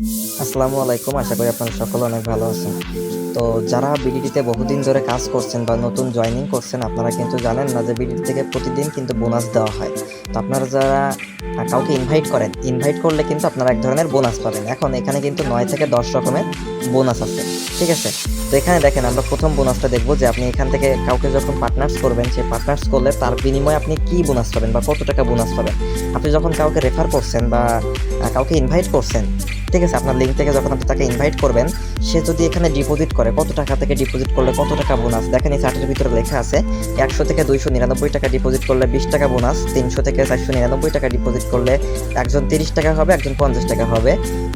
আসসালামু আলাইকুম, আশা করি আপনারা সকলে অনেক ভালো আছেন। তো যারা বিডিডিতে বহুদিন ধরে কাজ করছেন বা নতুন জয়েনিং করছেন, আপনারা কিন্তু জানেন না যে বিডিডি থেকে প্রতিদিন কিন্তু বোনাস দেওয়া হয়। তো আপনারা যারা কাউকে ইনভাইট করেন ইনভাইট করলে কিন্তু আপনারা এক ধরনের বোনাস পাবেন। এখন এখানে কিন্তু নয় থেকে দশ রকমের বোনাস আছে, ঠিক আছে? তো এখানে দেখেন, আমরা প্রথম বোনাসটা দেখব যে আপনি এখান থেকে কাউকে যখন পার্টনার্স করবেন সেই পার্টনার্স করলে তার বিনিময়ে আপনি কি বোনাস পাবেন বা কত টাকা বোনাস পাবেন? আপনি যখন কাউকে রেফার করছেন বা কাউকে ইনভাইট করছেন ঠিক আছে, আপনার লিঙ্ক থেকে যখন আপনি তাকে ইনভাইট করবেন, সে যদি এখানে ডিপোজিট করে, কত টাকা থেকে ডিপোজিট করলে কত টাকা বোনাস দেখেন এই চার্টের ভিতরে লেখা আছে, একশো থেকে দুইশো নিরানব্বই টাকা ডিপোজিট করলে বিশ টাকা বোনাস তিনশো থেকে চারশো নিরানব্বই টাকা ডিপোজিট করলে একজন তিরিশ টাকা হবে, একজন পঞ্চাশ টাকা হবে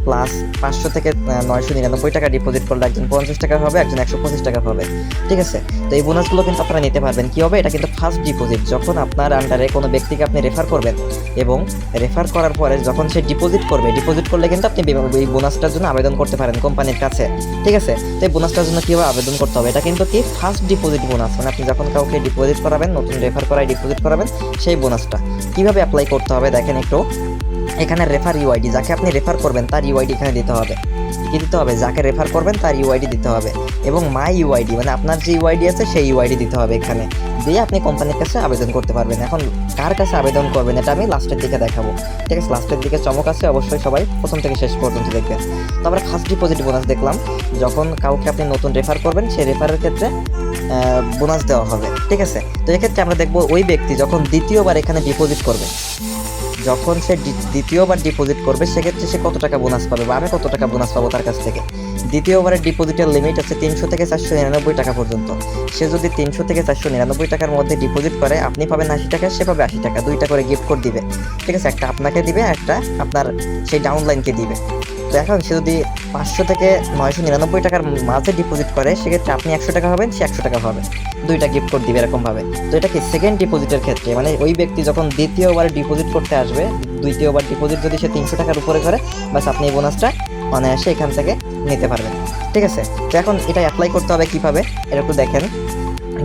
প্লাস পাঁচশো থেকে নয়শো নিরানব্বই টাকা ডিপোজিট করলে একজন পঞ্চাশ টাকা হবে, একজন একশো পঁচিশ টাকা হবে, ঠিক আছে? তো এই বোনাসগুলো কিন্তু আপনারা নিতে পারবেন। কি হবে? এটা কিন্তু ফার্স্ট ডিপোজিট যখন আপনার আন্ডারে কোনো ব্যক্তিকে আপনি রেফার করবেন এবং রেফার করার পরে যখন সে ডিপোজিট করবে ডিপোজিট করলে কিন্তু আপনি এই বোনাসটার জন্য আবেদন করতে পারেন কোম্পানির কাছে, ঠিক আছে? তো এই বোনাসটার জন্য কীভাবে আবেদন করতে হবে? এটা কিন্তু কি ফার্স্ট ডিপোজিট বোনাস মানে আপনি যখন কাউকে ডিপোজিট করাবেন, নতুন রেফার করায় ডিপোজিট করাবেন, সেই বোনাসটা কীভাবে অ্যাপ্লাই করতে হবে? দেখেন একটু। এখানে রেফার ইউআইডি যাকে আপনি রেফার করবেন, তার ইউআইডি এখানে দিতে হবে। কি দিতে হবে? যাকে রেফার করবেন তার ইউআইডি দিতে হবে। এবং মাই ইউআইডি মানে আপনার যে ইউআইডি আছে, সেই ইউআইডি দিতে হবে এখানে। দিয়ে আপনি কোম্পানির কাছে আবেদন করতে পারবেন। এখন কার কাছে আবেদন করবেন, এটা আমি লাস্টের দিকে দেখাবো। ঠিক আছে লাস্টের দিকে চমক আছে, অবশ্যই সবাই প্রথম থেকে শেষ পর্যন্ত দেখবেন। তো আমরা ফার্স্ট ডিপোজিট বোনাস দেখলাম। যখন কাউকে আপনি নতুন রেফার করবেন, সেই রেফারের ক্ষেত্রে বোনাস দেওয়া হবে। ঠিক আছে? তো এক্ষেত্রে আমরা দেখব ওই ব্যক্তি যখন দ্বিতীয়বার এখানে ডিপোজিট করবে যখন সে দ্বিতীয়বার ডিপোজিট করবে, সেক্ষেত্রে সে কত টাকা বোনাস পাবে? বা আমি কত টাকা বোনাস পাবো তার কাছ থেকে? দ্বিতীয়বারের ডিপোজিটের লিমিট আছে তিনশো থেকে চারশো নিরানব্বই টাকা পর্যন্ত। সে যদি তিনশো থেকে চারশো নিরানব্বই টাকার মধ্যে ডিপোজিট করে, আপনি পাবেন আশি টাকা, সে পাবে আশি টাকা। দুইটা করে গিফট কোড দিবে। ঠিক আছে, একটা আপনাকে দিবে, একটা আপনার সেই ডাউনলাইনকে দিবে। তো এখন সে যদি পাঁচশো থেকে নয়শো নিরানব্বই টাকার মাঝে ডিপোজিট করে, সেক্ষেত্রে আপনি একশো টাকা হবেন সে একশো টাকা হবে দুইটা গিফট কোড দিবে এরকমভাবে। তো এটা কি সেকেন্ড ডিপোজিটের ক্ষেত্রে? মানে ওই ব্যক্তি যখন দ্বিতীয়বার ডিপোজিট করতে আসবে, দ্বিতীয়বার ডিপোজিট যদি সে তিনশো টাকার উপরে করে বাস আপনি এই বোনাসটা অনায়াসে এখান থেকে নিতে পারবেন। ঠিক আছে? তো এখন এটা অ্যাপ্লাই করতে হবে কীভাবে? এটা একটু দেখেন।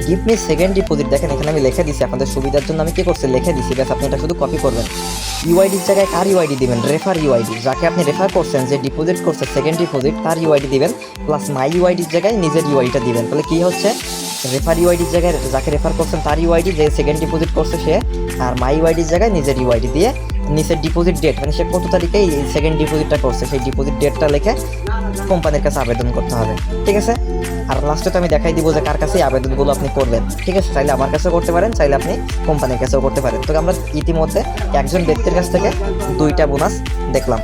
গিভ মি সেকেন্ড ডিপোজিট দেখেন, এখানে আমি লিখে দিছি। আপনাদের সুবিধার জন্য আমি কি করছি? লিখে দিছি। ব্যাস আপনি এটা শুধু কপি করবেন। ইউআইডির জায়গায় কার ইউআইডি দিবেন রেফার ইউআইডি যাকে আপনি রেফার করছেন যে ডিপোজিট করছে সেকেন্ড ডিপোজিট তার ইউআইডি দিবেন প্লাস মাই ইউআইডির জায়গায় নিজের ইউআইডিটা দিবেন তাহলে কি হচ্ছে রেফার ইউআইডির জায়গায় যাকে রেফার করছেন তার ইউআইডি যে সেকেন্ড ডিপোজিট করছে সে আর মাই ইউআইডির জায়গায় নিজের ইউআইডি দিয়ে নিচের ডিপোজিট ডেট মানে সে কত তারিখে এই সেকেন্ড ডিপোজিটটা করছে সেই ডিপোজিট ডেটটা লিখে কোম্পানির কাছে আবেদন করতে হবে ঠিক আছে আর লাস্টে তো আমি দেখাই দিব যে কার কাছে আবেদনগুলো আপনি করবেন। ঠিক আছে? চাইলে আমার কাছেও করতে পারেন, চাইলে আপনি কোম্পানির কাছেও করতে পারেন। তো আমরা ইতিমধ্যে একজন ব্যক্তির কাছ থেকে দুইটা বোনাস দেখলাম।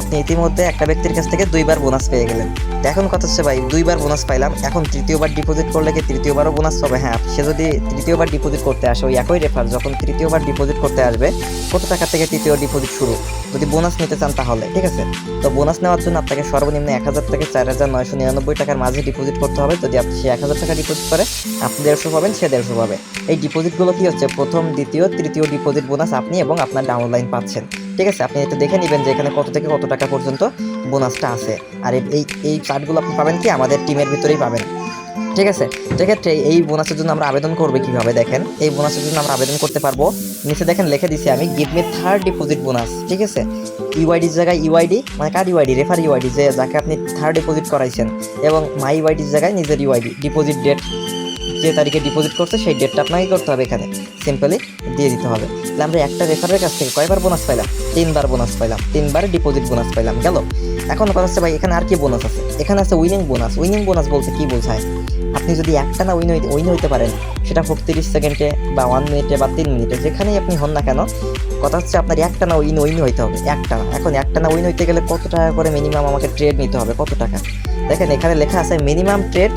আপনি ইতিমধ্যে একটা ব্যক্তির কাছ থেকে দুইবার বোনাস পেয়ে গেলেন। এখন কথা হচ্ছে ভাই, দুইবার বোনাস পাইলাম, এখন তৃতীয়বার ডিপোজিট করলে কি তৃতীয়বারও বোনাস পাবে হ্যাঁ সে যদি তৃতীয়বার ডিপোজিট করতে আসে, ওই একই রেফার যখন তৃতীয়বার ডিপোজিট করতে আসবে, কত টাকা থেকে তৃতীয় ডিপোজিট শুরু? যদি বোনাস নিতে চান তাহলে, ঠিক আছে? তো বোনাস নেওয়ার জন্য আপনাকে সর্বনিম্ন এক হাজার থেকে চার হাজার নয়শো নিরানব্বই টাকার মাঝে ডিপোজিট করতে হবে। যদি আপনি সে এক হাজার টাকা ডিপোজিট করে, আপনি দেড়শো পাবেন, সে দেড়শো পাবে। এই ডিপোজিটগুলো কি হচ্ছে? প্রথম, দ্বিতীয়, তৃতীয় ডিপোজিট বোনাস আপনি এবং আপনার ডাউনলাইন পাচ্ছেন। ঠিক আছে, আপনি এটা দেখে নেবেন যে এখানে কত থেকে কত টাকা পর্যন্ত বোনাসটা আছে। আর এই- এই চার্টগুলো আপনি পাবেন কি? আমাদের টিমের ভিতরেই পাবেন। ঠিক আছে? সেক্ষেত্রে এই বোনাসের জন্য আমরা আবেদন করবে কীভাবে দেখেন? এই বোনাসের জন্য আমরা আবেদন করতে পারব। নিচে দেখেন লিখে দিছি আমি give me third deposit bonus ঠিক আছে? ইউআইডির জায়গায় ইউআইডি মানে কার ইউআইডি রেফার ইউআইডি যে, যাকে আপনি থার্ড ডিপোজিট করাইছেন। এবং মাই ইউআইডির জায়গায় নিজের ইউআইডি ডিপোজিট ডেট যে তারিখে ডিপোজিট করছে, সেই ডেটটা আপনাকে করতে হবে এখানে। সিম্পলি দিয়ে দিতে হবে। তাহলে আমরা একটা রেফারের কাছ থেকে কয়বার বোনাস পাইলাম? তিনবার বোনাস পাইলাম। তিনবার ডিপোজিট বোনাস পাইলাম। গেল? এখন কথা হচ্ছে ভাই, এখানে আর কি বোনাস আছে? এখানে আছে উইনিং বোনাস উইনিং বোনাস বলতে কি বোঝায়? আপনি যদি একটা না উইন উইন হইতে পারেন, সেটা হোক তিরিশ সেকেন্ডে বা ওয়ান মিনিটে বা তিন মিনিটে যেখানেই আপনি হন না কেন, কথা হচ্ছে আপনার একটা না উইন উইন হইতে হবে। একটা না। এখন একটা না উইন হইতে গেলে কত টাকা করে মিনিমাম আমাকে ট্রেড নিতে হবে? কত টাকা? দেখেন এখানে লেখা আছে মিনিমাম ট্রেড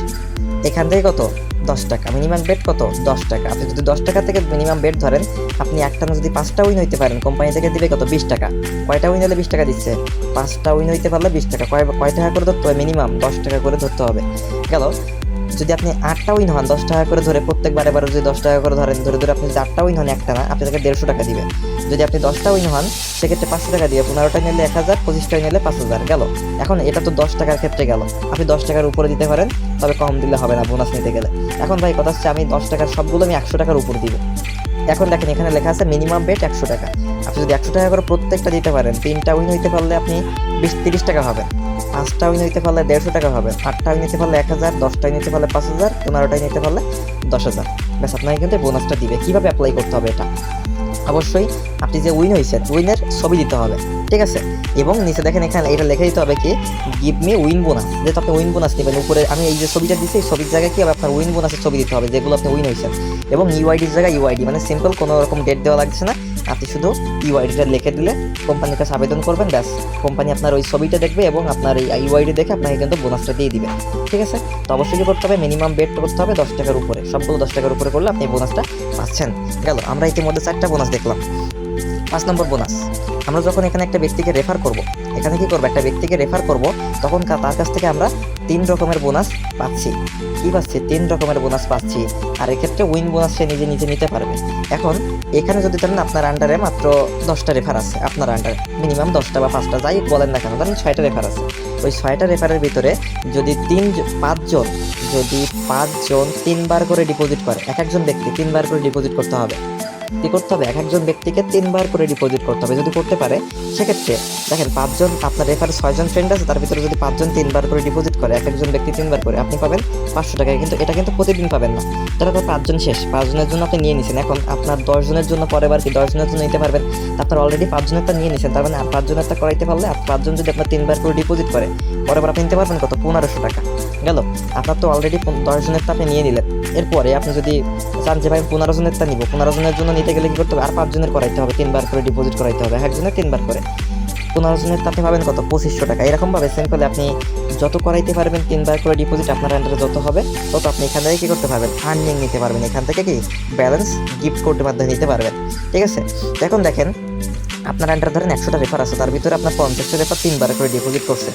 এখান থেকে কত? দশ টাকা। মিনিমাম বেড কত? দশ টাকা। আপনি যদি দশ টাকা থেকে মিনিমাম বেড ধরেন, আপনি একটা না যদি পাঁচটা উইন হইতে পারেন কোম্পানি থেকে দিবে কত? বিশ টাকা। কয়টা উইন হলে বিশ টাকা দিচ্ছে? পাঁচটা উইন হইতে পারলে বিশ টাকা। কয় কয় টাকা করে ধরতে হবে? মিনিমাম দশ টাকা করে ধরতে হবে। গেল। যদি আপনি আটটা উইন হন, দশ টাকা করে ধরে প্রত্যেকবার বারে যদি দশ টাকা করে ধরেন, ধরে ধরে আপনি চারটা উইন হন একটা না, আপনি তাকে দেড়শো টাকা দিবেন। যদি আপনি দশটা উইন হন, সেক্ষেত্রে পাঁচশো টাকা দিয়ে পনেরোটা নিলে এক হাজার পঁচিশটা নিলে পাঁচ হাজার, গেল। এখন এটা তো দশ টাকার ক্ষেত্রে গেল। আপনি দশ টাকার উপরে দিতে পারেন, তবে কম দিলে হবে না বোনাস নিতে গেলে। এখন ভাই, কথা হচ্ছে আমি দশ টাকার সবগুলো আমি একশো টাকার উপর দিব। এখন দেখেন এখানে লেখা আছে মিনিমাম বেট একশো টাকা। আপনি যদি একশো টাকা করে প্রত্যেকটা দিতে পারেন, তিনটা উইন হইতে পারলে আপনি বিশ, তিরিশ টাকা হবেন পাঁচটা উইন হইতে পারলে দেড়শো টাকা হবে আটটা উইন নিতে পারলে এক হাজার, দশটা নিতে পারলে পাঁচ হাজার পনেরোটাই নিতে পারলে দশ হাজার। ব্যাস, আপনাকে কিন্তু বোনাসটা দিবে। কীভাবে অ্যাপ্লাই করতে হবে এটা? অবশ্যই আপনি যে উইন হয়েছেন উইনের ছবি দিতে হবে, ঠিক আছে? এবং নিচে দেখেন এখানে এটা লিখে দিতে হবে কি গিভ মি উইন বোনাস যেহেতু আপনি উইন বোনাস নেবেন, উপরে আমি এই যে ছবিটা দিচ্ছি এই ছবির জায়গায় কি হবে আপনার উইন বোনাসের ছবি দিতে হবে, যেগুলো আপনি উইন হয়েছেন। এবং ইউআইডির জায়গায় ইউআইডি মানে সিম্পল কোনো রকম ডেট দেওয়া লাগছে না। আপনি শুধু ইউআইডিটা লিখে দিলে কোম্পানির কাছে আবেদন করবেন, ব্যাস। কোম্পানি আপনার ওই ছবিটা দেখবে এবং আপনার এই ইউআইডি দেখে আপনাকে কিন্তু বোনাসটা দিয়ে দিবে। ঠিক আছে? তো অবশ্যই কি করতে হবে? মিনিমাম বেট করতে হবে দশ টাকার উপরে। সবগুলো দশ টাকার উপরে করলে আপনি বোনাসটা পাচ্ছেন। গেল, আমরা ইতিমধ্যে চারটা বোনাস দেখলাম। পাঁচ নম্বর বোনাস আমরা যখন এখানে একটা ব্যক্তিকে রেফার করব, এখানে কি করব? একটা ব্যক্তিকে রেফার করব, তখন তার কাছ থেকে আমরা তিন রকমের বোনাস পাচ্ছি। কি পাচ্ছি? তিন রকমের বোনাস পাচ্ছি। আর এক্ষেত্রে উইন বোনাস সে নিজে নিজে নিতে পারবে। এখন এখানে যদি ধরেন আপনার আন্ডারে মাত্র দশটা রেফার আছে, আপনার আন্ডারে মিনিমাম দশটা বা পাঁচটা, যাই বলেন না কেন, ধরেন ছয়টা রেফার আছে। ওই ছয়টা রেফারের ভিতরে যদি তিন পাঁচজন, যদি পাঁচজন তিনবার করে ডিপোজিট করে, এক একজন ব্যক্তি তিনবার করে ডিপোজিট করতে হবে। কি করতে হবে? এক একজন ব্যক্তিকে তিনবার করে ডিপোজিট করতে হবে। যদি করতে পারে, সেক্ষেত্রে দেখেন, পাঁচজন, আপনার রেফার ছয়জন ফ্রেন্ড আছে, তার ভিতরে যদি পাঁচজন তিনবার করে ডিপোজিট করে, এক একজন ব্যক্তি তিনবার করে, আপনি পাবেন পাঁচশো টাকা। কিন্তু এটা কিন্তু প্রতিদিন পাবেন না। তারপর পাঁচজন শেষ, পাঁচজনের জন্য আপনি নিয়ে নিছেন। এখন আপনার দশজনের জন্য পরের বার কি দশজনের জন্য নিতে পারবেন? আপনার অলরেডি পাঁচজনেরটা নিয়ে নিছেন। তার মানে আর পাঁচজনেরটা করাইতে পারলে পাঁচজন যদি আপনার তিনবার করে ডিপোজিট করে, পরের বার আপনি নিতে পারবেন কত? পনেরোশো টাকা। গেল। আপনার তো অলরেডি দশজনেরটা আপনি নিয়ে নিলেন। এরপরে আপনি যদি চান যে ভাই পনেরো জনেরটা নিব পনেরো জনের জন্য নিতে গেলে কি করতে হবে? আর পাঁচজনের করাইতে হবে, তিনবার করে ডিপোজিট করাইতে হবে। একজনের তিনবার করে। পনেরো জনের আপনি পাবেন কত? পঁচিশশো টাকা। এরকমভাবে সিম্পল আপনি যত করাইতে পারবেন তিনবার করে ডিপোজিট আপনার আন্ডারে যত হবে, তত আপনি এখান থেকে কী করতে পারবেন? আর্নিং নিতে পারবেন। এখান থেকে কি? ব্যালেন্স গিফট কোডের মাধ্যমে নিতে পারবেন। ঠিক আছে? তো এখন দেখেন, আপনার আন্ডার ধরেন একশোটা রেফার আছে। তার ভিতরে আপনার পঞ্চাশটা রেফার তিনবার করে ডিপোজিট করছে।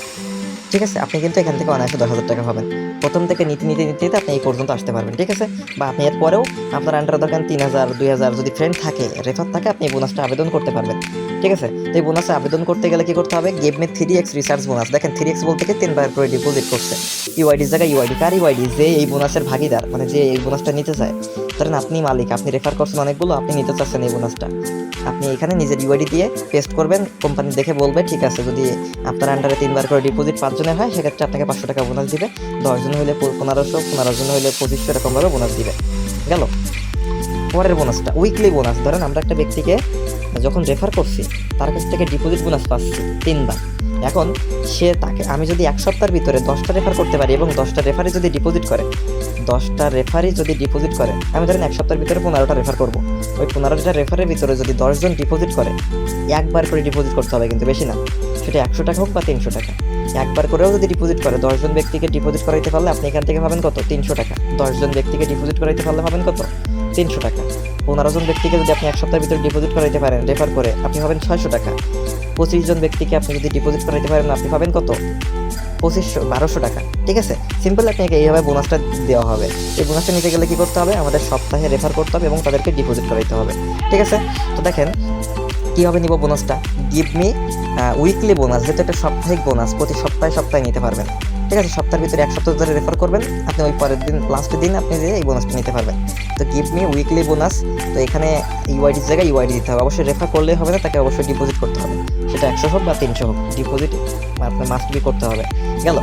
ঠিক আছে? আপনি কিন্তু এখান থেকে অনায়াসে দশ হাজার টাকা পাবেন। প্রথম থেকে নিতে নিতে নিতে আপনি এই পর্যন্ত আসতে পারবেন, ঠিক আছে? বা আপনি এর পরেও আপনার আন্ডারে দরকার তিন হাজার, দুই হাজার যদি ফ্রেন্ড থাকে রেফার থাকে, আপনি এই বোনাসটা আবেদন করতে পারবেন, ঠিক আছে? তো এই বোনাসে আবেদন করতে গেলে কি করতে হবে? Game three x research bonus দেখেন থ্রি এক্স বলতে তিনবার করে ডিপোজিট করছে। ইউআইডির জায়গায় ইউআইডি কার ইউআইডি যে এই বোনাসের ভাগিদার মানে যে এই বোনাসটা নিতে চায় ধরেন আপনি মালিক, আপনি রেফার করছেন অনেকগুলো, আপনি নিতে চাচ্ছেন এই বোনাসটা আপনি এখানে নিজের ইউআইডি দিয়ে পেস্ট করবেন কোম্পানি দেখে বলবে, ঠিক আছে, যদি আপনার আন্ডারে তিনবার করে ডিপোজিট পাঁচজনের হয়, সেক্ষেত্রে আপনাকে পাঁচশো টাকা বোনাস দিবে। দশজন হলে পনেরোশো, পনেরো জন হলে পঁচিশশো এরকমভাবে বোনাস দিবে। গেল? পরের বোনাসটা উইকলি বোনাস ধরেন আমরা একটা ব্যক্তিকে যখন রেফার করছি, তার কাছ থেকে ডিপোজিট বোনাস পাচ্ছি, তিনবার। এখন সে তাকে আমি যদি এক সপ্তাহের ভিতরে দশটা রেফার করতে পারি এবং দশটা রেফারে যদি ডিপোজিট করে দশটা রেফারি যদি ডিপোজিট করে, আমি ধরেন এক সপ্তাহের ভিতরে পনেরোটা রেফার করব। ওই পনেরোটা রেফারের ভিতরে যদি দশজন ডিপোজিট করে, একবার করে ডিপোজিট করতে হবে কিন্তু বেশি না। সেটা একশো টাকা হোক বা তিনশো টাকা। একবার করেও যদি ডিপোজিট করে, দশজন ব্যক্তিকে ডিপোজিট করাইতে পারলে আপনি এখান থেকে পাবেন কত? তিনশো টাকা। দশজন ব্যক্তিকে ডিপোজিট করাইতে পারলে পাবেন কত? তিনশো টাকা। পনেরো জন ব্যক্তিকে যদি আপনি এক সপ্তাহের ভিতরে ডিপোজিট করাইতে পারেন রেফার করে আপনি পাবেন ছয়শো টাকা। পঁচিশ জন ব্যক্তিকে আপনি যদি ডিপোজিট করাইতে পারেন, আপনি পাবেন কত? পঁচিশশো, বারোশো টাকা। ঠিক আছে? সিম্পল আপনাকে এইভাবে বোনাসটা দেওয়া হবে। এই বোনাসটা নিতে গেলে কী করতে হবে? আমাদের সপ্তাহে রেফার করতে হবে এবং তাদেরকে ডিপোজিট করাইতে হবে। ঠিক আছে? তো দেখেন কীভাবে নিব বোনাসটা গিভ মি উইকলি বোনাস যেটা একটা সাপ্তাহিক বোনাস প্রতি সপ্তাহে সপ্তাহে নিতে পারবেন। ঠিক আছে? সপ্তাহের ভিতরে এক সপ্তাহ ধরে রেফার করবেন। আপনি ওই পরের দিন লাস্টের দিন আপনি যে এই বোনাসটা নিতে পারবেন। তো গিভ মি উইকলি বোনাস তো এখানে ইউআইডির জায়গায় ইউআইডি দিতে হবে। অবশ্যই রেফার করলেই হবে না, তাকে অবশ্যই ডিপোজিট করতে হবে। সেটা একশো হোক বা তিনশো হোক ডিপোজিট আপনার মাস্ট বি করতে হবে। গেল।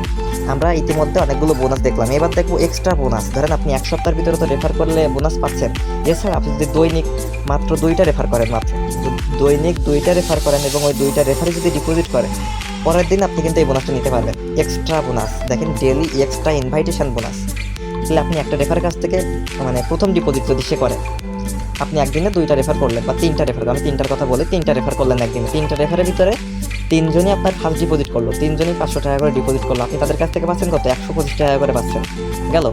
আমরা ইতিমধ্যে অনেকগুলো বোনাস দেখলাম। এবার দেখব এক্সট্রা বোনাস ধরেন আপনি এক সপ্তাহের ভিতরে তো রেফার করলে বোনাস পাচ্ছেন। এছাড়া আপনি যদি দৈনিক মাত্র দুইটা রেফার করেন মাত্র দৈনিক দুইটা রেফার করেন এবং ওই দুইটা রেফারে যদি ডিপোজিট করেন পরের দিন আপনি কিন্তু এই বোনাসটা নিতে পারবেন। এক্সট্রা বোনাস দেখেন ডেলি এক্সট্রা ইনভাইটেশন বোনাস তাহলে আপনি একটা রেফার কাছ থেকে মানে প্রথম ডিপোজিট যদি সে করে, আপনি একদিনে দুইটা রেফার করলেন বা তিনটা রেফার আমি তিনটার কথা বলি, তিনটা রেফার করলেন একদিনে। তিনটা রেফারের ভিতরে তিনজনই আপনার ফার্স্ট ডিপোজিট করল, তিনজনই পাঁচশো টাকা করে ডিপোজিট করল। আপনি তাদের কাছ থেকে পাচ্ছেন কত? একশো পঁচিশ টাকা করে পাচ্ছেন। গেল?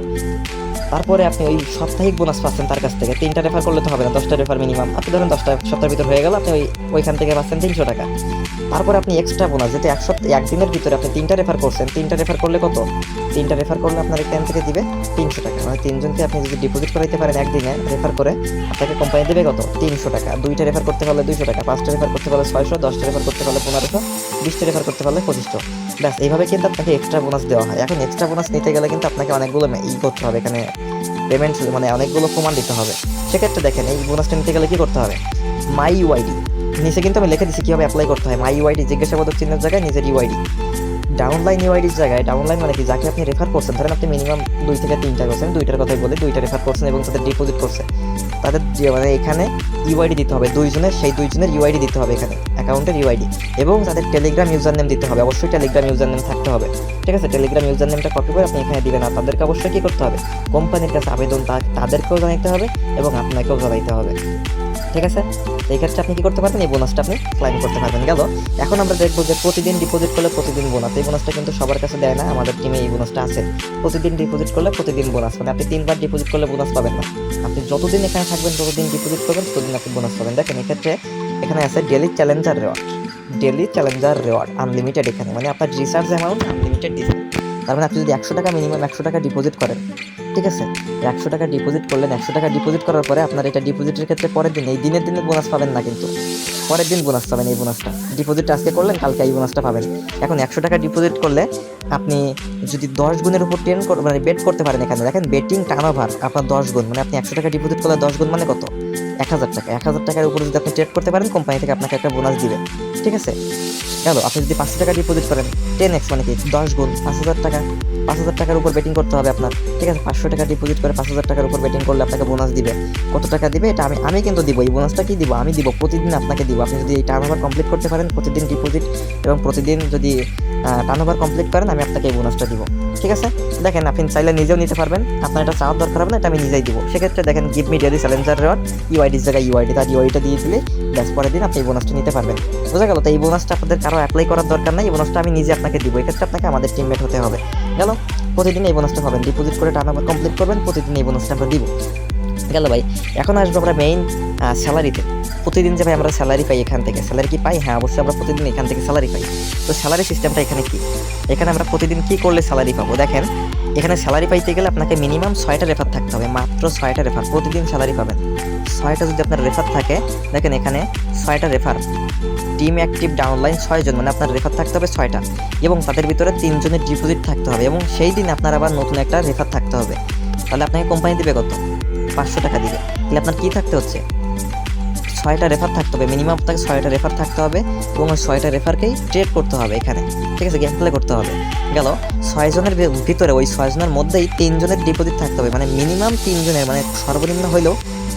তারপরে আপনি ওই সাপ্তাহিক বোনাস পাচ্ছেন তার কাছ থেকে। তিনটা রেফার করলে তো হবে না, দশটা রেফার মিনিমাম আপনি ধরেন দশটা, সপ্তাহের ভিতর হয়ে গেল, আপনি ওই, ওইখান থেকে পাচ্ছেন তিনশো টাকা। তারপরে আপনি এক্সট্রা বোনাস যেটা এক সপ্তাহ একদিনের ভিতরে আপনি তিনটা রেফার করছেন, তিনটা রেফার করলে কত? তিনটা রেফার করলে আপনার এখান থেকে দিবে তিনশো টাকা। মানে তিনজনকে আপনি যদি ডিপোজিট করাইতে পারেন একদিনে রেফার করে আপনাকে কোম্পানি দেবে কত? তিনশো টাকা। দুইটা রেফার করতে পারলে দুইশো টাকা, পাঁচটা রেফার করতে পারলে ছয়শো, দশটা রেফার করতে পারলে পনেরোশো, বিশটা রেফার করতে পারলে পঁচিশশো। ব্যাস, এইভাবে কিন্তু আপনাকে এক্সট্রা বোনাস দেওয়া হয়। এখন এক্সট্রা বোনাস নিতে গেলে কিন্তু আপনাকে অনেকগুলো ই করতে হবে। এখানে পেমেন্ট মানে অনেকগুলো প্রমাণ দিতে হবে। সেক্ষেত্রে দেখেন, এই বোনাসটা নিতে গেলে কী করতে হবে? মাই ইউআইডি নিচে কিন্তু আমি লিখে দিচ্ছি কীভাবে অ্যাপ্লাই করতে হয়। মাই ইউআইডি জিজ্ঞাসাবাদক চিহ্নের জায়গায় নিজের ইউআইডি ডাউনলাইন ইউআইডির জায়গায় ডাউনলাইন মানে কি? যাকে আপনি রেফার করছেন, ধরেন আপনি মিনিমাম দুই থেকে তিনটা করছেন, দুইটার কথাই বলে, দুইটা রেফার করছেন এবং তাদের ডিপোজিট করছে। তাদের মানে এখানে ইউআইডি দিতে হবে, দুইজনের, সেই দুইজনের ইউআইডি দিতে হবে এখানে অ্যাকাউন্টের ইউআইডি এবং তাদের টেলিগ্রাম ইউজার নেম দিতে হবে, অবশ্যই টেলিগ্রাম ইউজার নেম থাকতে হবে। ঠিক আছে? টেলিগ্রাম ইউজার নেমটা কপি করে আপনি এখানে দিবেন, আর তাদেরকে অবশ্যই কী করতে হবে? কোম্পানির কাছে আবেদন তাদেরকেও জানাইতে হবে এবং আপনাকেও জানাইতে হবে। ঠিক আছে? এই ক্ষেত্রে আপনি কি করতে পারবেন? এই বোনাসটা আপনি ক্লাইম করতে পারবেন, গেল। এখন আমরা দেখব যে প্রতিদিন ডিপোজিট করলে প্রতিদিন বোনাস এই বোনাসটা কিন্তু সবার কাছে দেয় না, আমাদের টিমে এই বোনাসটা আছে। প্রতিদিন ডিপোজিট করলে প্রতিদিন বোনাস মানে আপনি তিনবার ডিপোজিট করলে বোনাস পাবেন না। আপনি যতদিন এখানে থাকবেন, ততদিন ডিপোজিট করবেন, ততদিন আপনি বোনাস পাবেন। দেখেন এক্ষেত্রে এখানে আছে daily challenger reward daily challenger reward unlimited এখানে। মানে আপনার রিচার্জ অ্যামাউন্ট আনলিমিটেড দিচ্ছে। তার মানে আপনি যদি একশো টাকা মিনিমাম একশো টাকা ডিপোজিট করেন ঠিক আছে? একশো টাকা ডিপোজিট করলেন, একশো টাকা ডিপোজিট করার পরে আপনার এটা ডিপোজিটের ক্ষেত্রে পরের দিন, এই দিনের দিনে বোনাস পাবেন না কিন্তু। পরের দিন বোনাস পাবেন এই বোনাসটা ডিপোজিট আজকে করলেন, কালকে এই বোনাসটা পাবেন। এখন একশো টাকা ডিপোজিট করলে আপনি যদি দশ গুণের উপর টেন মানে বেট করতে পারেন এখানে, দেখেন বেটিং টার্ন ওভার আপনার দশ গুণ মানে আপনি একশো টাকা ডিপোজিট করলে দশ গুণ মানে কত? এক হাজার টাকা। এক হাজার টাকার উপরে যদি আপনি ট্রেড করতে পারেন কোম্পানি থেকে আপনাকে একটা বোনাস দিবে। ঠিক আছে? গেল, আপনি যদি পাঁচশো টাকা ডিপোজিট করেন টেন এক্স মানে কি? দশ গুণ, পাঁচ হাজার টাকা। পাঁচ হাজার টাকার উপর বেটিং করতে হবে আপনার। ঠিক আছে? পাঁচশো টাকা ডিপোজিট করে পাঁচ হাজার টাকার উপর বেটিং করলে আপনাকে বোনাস দিবে। কত টাকা দিবে? এটা আমি আমি কিন্তু দিব। এই বোনাসটা কি দিব? আমি দিব। প্রতিদিন আপনাকে দিব। আপনি যদি এই টার্ন ওভার কমপ্লিট করতে পারেন, প্রতিদিন ডিপোজিট এবং প্রতিদিন যদি টার্ন ওভার কমপ্লিট করেন, আমি আপনাকে এই বোনাসটা দিব। ঠিক আছে? দেখেন, আপনি চাইলে নিজেও নিতে পারবেন। আপনার এটা চাওয়ার দরকার হবে না, এটা আমি নিজেই দিব। সেক্ষেত্রে দেখেন give me daily challenger reward ইউআইডির জায়গায় ইউআইডি তার ইউআইডিটা দিয়ে দিলে ব্যাস, পরের দিন আপনি এই বোনাসটা নিতে পারবেন। বোঝা গেল? তো এই বোনাসটা আপনাদের কারও অ্যাপ্লাই করার দরকার নাই, এই বোনাসটা আমি নিজে আপনাকে দিব। এক্ষেত্রে আপনাকে আমাদের টিমমেট হতে হবে। গেল? প্রতিদিন এই বোনাসটা পাবেন। ডিপোজিট করে টাকা কমপ্লিট করবেন, প্রতিদিন এই বোনাসটা আমরা দিব। গেল ভাই, এখন আসব আমরা মেইন স্যালারিতে প্রতিদিন যে ভাই আমরা স্যালারি পাই এখান থেকে। স্যালারি কি পাই? হ্যাঁ অবশ্যই আমরা প্রতিদিন এখান থেকে স্যালারি পাই। তো স্যালারি সিস্টেমটা এখানে কি? এখানে আমরা প্রতিদিন কি করলে স্যালারি পাবো? দেখেন, এখানে স্যালারি পাইতে গেলে আপনাকে মিনিমাম ছয়টা রেফার থাকতে হবে। মাত্র ছয়টা রেফার প্রতিদিন স্যালারি পাবেন। ছয়টা যদি আপনার রেফার থাকে, দেখেন এখানে ছয়টা রেফার টিম অ্যাক্টিভ ডাউনলাইন ছয়জন মানে আপনার রেফার থাকতে হবে ছয়টা। এবং তাদের ভিতরে তিনজনের ডিপোজিট থাকতে হবে এবং সেই দিন আপনার আবার নতুন একটা রেফার থাকতে হবে। তাহলে আপনাকে কোম্পানি দিবে কত? পাঁচশো টাকা দিবে। তাহলে আপনার কী থাকতে হচ্ছে? ছয়টা রেফার থাকতে হবে মিনিমাম আপনাকে ছয়টা রেফার থাকতে হবে এবং ওই ছয়টা রেফারকেই ট্রেড করতে হবে এখানে। ঠিক আছে গেম প্লে করতে হবে। গেল ছয়জনের ভিতরে ওই ছয়জনের মধ্যেই তিনজনের ডিপোজিট থাকতে হবে। মানে মিনিমাম তিনজনের মানে সর্বনিম্ন হইলেও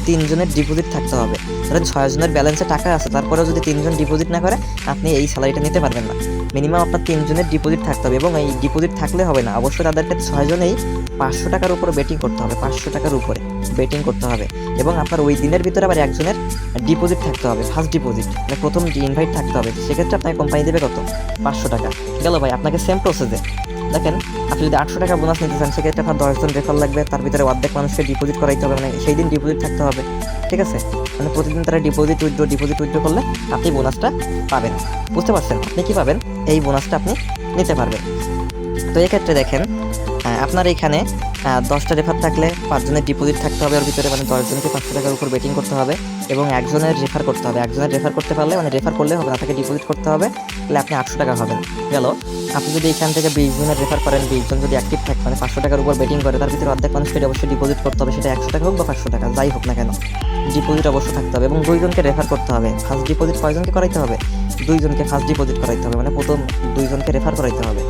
তিনজনের ডিপোজিট থাকতে হবে। ধরেন ছয়জনের ব্যালেন্সে টাকা আছে, তারপরেও যদি তিনজন ডিপোজিট না করে, আপনি এই স্যালারিটা নিতে পারবেন না। মিনিমাম আপনার তিনজনের ডিপোজিট থাকতে হবে এবং এই ডিপোজিট থাকলে হবে না। অবশ্যই তাদেরকে ছয়জনেই পাঁচশো টাকার উপরে বেটিং করতে হবে, পাঁচশো টাকার উপরে বেটিং করতে হবে। এবং আপনার ওই দিনের ভিতরে আবার একজনের ডিপোজিট থাকতে হবে ফার্স্ট ডিপোজিট মানে প্রথম ইনভাইট থাকতে হবে। সেক্ষেত্রে আপনাকে কোম্পানি দেবে কত? পাঁচশো টাকা। গেল ভাই, আপনাকে সেম প্রসেসে দেখেন, আপনি যদি আটশো টাকা বোনাস নিতে চান, সেক্ষেত্রে আপনার দশজন রেফার লাগবে, তার ভিতরে অর্ধেক মানুষকে ডিপোজিট করাইতে হবে মানে সেই দিন ডিপোজিট থাকতে হবে, ঠিক আছে? মানে প্রতিদিন তারা ডিপোজিট উইথড্র ডিপোজিট উইথড্র করলে আপনি বোনাসটা পাবেন। বুঝতে পারছেন? আপনি কি পাবেন? এই বোনাসটা আপনি নিতে পারবেন। তো এক্ষেত্রে দেখেন আপনার এখানে দশটা রেফার থাকলে পাঁচজনের ডিপোজিট থাকতে হবে, ওর ভিতরে মানে দশজনকে পাঁচশো টাকার উপর বেটিং করতে হবে এবং একজনের রেফার করতে হবে। একজনের রেফার করতে পারলে মানে রেফার করলে হবে না, তাকে ডিপোজিট করতে হবে, তাহলে আপনি আটশো টাকা হবেন। গেল। আপনি যদি এখান থেকে বিশ জনের রেফার করেন, বিশ জন যদি অ্যাক্টিভ থাকে মানে পাঁচশো টাকার উপর বেটিং করে, তার ভিতরে অর্ধেক মানুষকে অবশ্যই ডিপোজিট করতে হবে, সেটা একশো টাকা হোক বা পাঁচশো টাকা, যাই হোক না কেন। ডিপোজিট অবশ্যই থাকতে হবে এবং দুইজনকে রেফার করতে হবে। ফার্স্ট ডিপোজিট কয়জনকে করাইতে হবে? দুইজনকে ফার্স্ট ডিপোজিট করাইতে হবে মানে প্রথম দুইজনকে রেফার করাইতে হবে।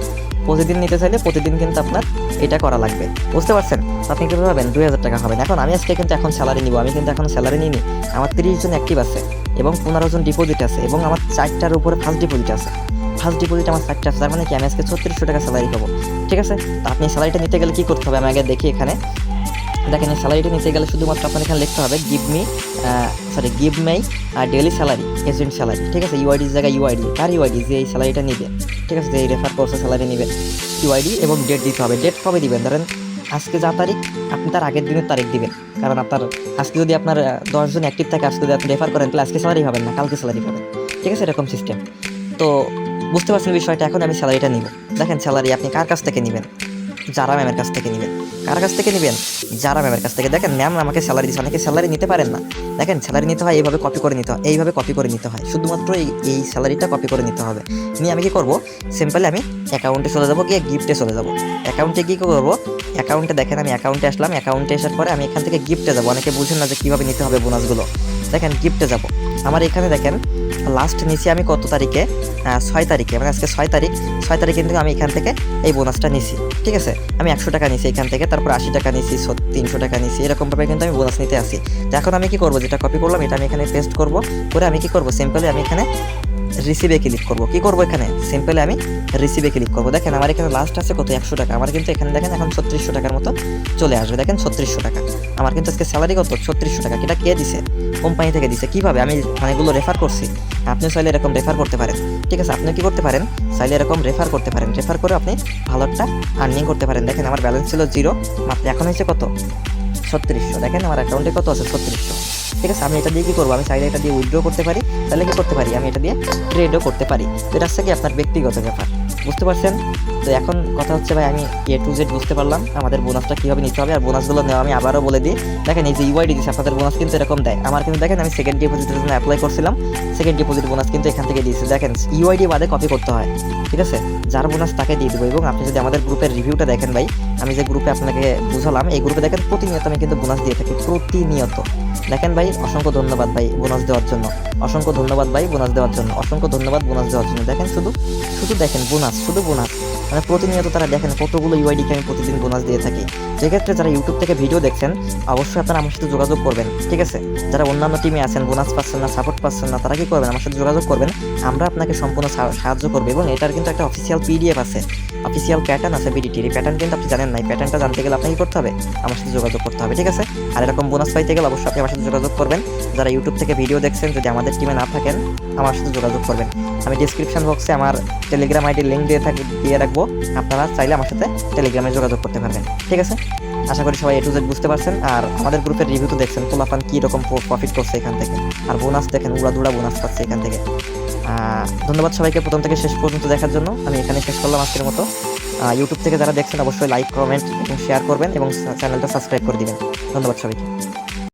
প্রতিদিন নিতে চাইলে প্রতিদিন কিন্তু আপনার এটা করা লাগবে। বুঝতে পারছেন? আপনি কীভাবে পাবেন দুই হাজার টাকা হবেন এখন আমি আজকে কিন্তু এখন স্যালারি নিব। আমি কিন্তু এখন স্যালারি নিইনি। আমার তিরিশ জন অ্যাক্টিভ আছে এবং পনেরো জন ডিপোজিট আছে এবং আমার চারটার উপরে ফার্স্ট ডিপোজিট আছে। ফার্স্ট ডিপোজিট আমার চারটা আছে, তার মানে কি আমি আজকে ছত্রিশশো টাকা স্যালারি পাবো। ঠিক আছে? তো আপনি স্যালারিটা নিতে গেলে কী করতে হবে? আমি আগে দেখি এখানে। দেখেন, এই স্যালারিটা নিতে গেলে শুধুমাত্র আপনার এখানে লিখতে হবে give me sorry give my daily salary agent salary ঠিক আছে? ইউআইডির জায়গায় ইউআইডি কার ইউআইডি যে এই স্যালারিটা নিবে, ঠিক আছে? যে এই রেফার কোর্সে স্যালারি নিবে ইউআইডি এবং ডেট দিতে হবে। ডেট কবে দিবেন? ধরেন, আজকে যা তারিখ, আপনি তার আগের দিনের তারিখ দিবেন। কারণ আপনার, আজকে যদি আপনার দশজন অ্যাক্টিভ থাকে, আজকে যদি আপনি রেফার করেন, তাহলে আজকে স্যালারি পাবেন না, কালকে স্যালারি পাবেন। ঠিক আছে? এরকম সিস্টেম তো বুঝতে পারছেন বিষয়টা? এখন আমি স্যালারিটা নিব। দেখেন স্যালারি, আপনি কার কাছ থেকে নেবেন? যারা ম্যামের কাছ থেকে নেবেন। কার কাছ থেকে নেবেন? যারা ম্যামের কাছ থেকে। দেখেন ম্যাম আমাকে স্যালারি দিচ্ছে, অনেকে স্যালারি নিতে পারেন না। দেখেন স্যালারি নিতে হয়, এইভাবে কপি করে নিতে হয়, এইভাবে কপি করে নিতে হয়। শুধুমাত্র এই এই স্যালারিটা কপি করে নিতে হবে। নিয়ে আমি কি করব? সিম্পলি আমি অ্যাকাউন্টে চলে যাব, গিয়ে গিফটে চলে যাব। অ্যাকাউন্টে কী করব? অ্যাকাউন্টে দেখেন আমি অ্যাকাউন্টে আসলাম। অ্যাকাউন্টে আসার পরে আমি এখান থেকে গিফটে যাব। অনেকে বুঝেন না যে কীভাবে নিতে হবে বোনাসগুলো দেখেন গিফটে যাব। আমার এখানে দেখেন লাস্ট নিছি আমি কত তারিখে? ছয় তারিখে। মানে আজকে ছয় তারিখ। ছয় তারিখ কিন্তু আমি এখান থেকে এই বোনাসটা নিছি। ঠিক আছে? আমি একশো টাকা নিছি এখান থেকে, তারপর আশি টাকা নিছি তিনশো টাকা নিছি, এরকমভাবে কিন্তু আমি বোনাস নিতে আসি। এখন আমি কি করব? যেটা কপি করলাম, এটা আমি এখানে পেস্ট করব। করে আমি কি করব? সিম্পলি আমি এখানে রিসিভে ক্লিক করব। কি করব এখানে? সিম্পলি আমি রিসিভে ক্লিক করব। দেখেন, আমার এখানে লাস্ট আছে কত? একশো টাকা। আমার কিন্তু এখানে দেখেন এখন ছত্রিশশো টাকার মতো চলে আসবে। দেখেন, ছত্রিশশো টাকা। আমার কিন্তু আজকে স্যালারি কত? ছত্রিশশো টাকা। এটা কে দিছে? কোম্পানি থেকে দিছে। কীভাবে? আমি মানে এগুলো রেফার করছি। আপনি চাইলে এরকম রেফার করতে পারেন। ঠিক আছে আপনি কি করতে পারেন? চাইলে এরকম রেফার করতে পারেন। রেফার করে আপনি ভালো একটা আর্নিং করতে পারেন। দেখেন, আমার ব্যালেন্স ছিল জিরো মাত্র এখন হয়েছে কত? ছত্রিশশো। দেখেন, আমার অ্যাকাউন্টে কত আছে? ছত্রিশশো। ঠিক আছে, আমি এটা দিয়ে কি করব? আমি চাইলে এটা দিয়ে উইথড্র করতে পারি, তাহলে কি করতে পারি? আমি এটা দিয়ে ট্রেডও করতে পারি। এটা হচ্ছে কি আপনার ব্যক্তিগত ব্যাপার। বুঝতে পারছেন? তো এখন কথা হচ্ছে ভাই, আমি এ টু জেড বুঝতে পারলাম, আমাদের বোনাসটা কীভাবে নিতে হবে, আর বোনাসগুলো নেওয়া আমি আবারও বলে দিই। দেখেন এই যে ইউআইডি দিচ্ছে আপনাদের বোনাস কিন্তু এরকম দেয়। আমার কিন্তু দেখেন, আমি সেকেন্ড ডিপোজিটের জন্য অ্যাপ্লাই করছিলাম সেকেন্ড ডিপোজিট বোনাস কিন্তু এখান থেকে দিয়েছে। দেখেন ইউআইডি বাদে কপি করতে হয়, ঠিক আছে? যার বোনাস তাকে দিয়ে দেবো, এবং আপনি যদি আমাদের গ্রুপের রিভিউটা দেখেন ভাই, আমি যে গ্রুপে আপনাকে বুঝালাম, এই গ্রুপে দেখেন, প্রতিনিয়ত আমি কিন্তু বোনাস দিয়ে থাকি, প্রতিনিয়ত। দেখেন ভাই, অসংখ্য ধন্যবাদ ভাই বোনাস দেওয়ার জন্য। অসংখ্য ধন্যবাদ ভাই বোনাস দেওয়ার জন্য। অসংখ্য ধন্যবাদ বোনাস দেওয়ার জন্য। দেখেন শুধু শুধু দেখেন বোনাস শুধু বোনাস। মানে প্রতিনিয়ত তারা দেখেন কতগুলো ইউআইডিকে আমি প্রতিদিন বোনাস দিয়ে থাকি। সেক্ষেত্রে যারা ইউটিউব থেকে ভিডিও দেখছেন, অবশ্যই আপনারা আমার সাথে যোগাযোগ করবেন, ঠিক আছে? যারা অন্যান্য টিমে আছেন, বোনাস পাচ্ছেন না সাপোর্ট পাচ্ছেন না, তারা কি করবেন? আমার সাথে যোগাযোগ করবেন। আমরা আপনাকে সম্পূর্ণ সাহায্য করব এবং এটার কিন্তু একটা অফিসিয়াল পিডিএফ আছে। অফিসিয়াল প্যাটার্ন আছে বিডিটির এই প্যাটার্ন কিন্তু আপনি জানেন না, এই প্যাটার্নটা জানতে গেলে আপনাকে করতে হবে। আমার সাথে যোগাযোগ করতে হবে, ঠিক আছে? আর এরকম বোনাস পাইতে গেলে অবশ্যই আপনি আমার সাথে যোগাযোগ করবেন। যারা ইউটিউব থেকে ভিডিও দেখছেন, যদি আমাদের টিমে না থাকেন, আমার সাথে যোগাযোগ করবেন। আমি ডিসক্রিপশন বক্সে আমার টেলিগ্রাম আইডির লিঙ্ক দিয়ে থাকি দিয়ে রাখব। আপনারা চাইলে আমার সাথে টেলিগ্রামে যোগাযোগ করতে পারবেন, ঠিক আছে? আশা করি সবাই এটু জেড বুঝতে পারছেন। আর আমাদের গ্রুপের রিভিউ তো দেখছেন পোলাপান কী রকম প্রফিট করছে এখান থেকে? আর বোনাস দেখেন উড়াদুড়া বোনাস পাচ্ছে এখান থেকে। ধন্যবাদ সবাইকে প্রথম থেকে শেষ পর্যন্ত দেখার জন্য। আমি এখানে শেষ করলাম আজকের মতো। ইউটিউব থেকে যারা দেখছেন, অবশ্যই লাইক কমেন্ট এবং শেয়ার করবেন এবং চ্যানেলটা সাবস্ক্রাইব করে দিবেন। ধন্যবাদ সবাইকে।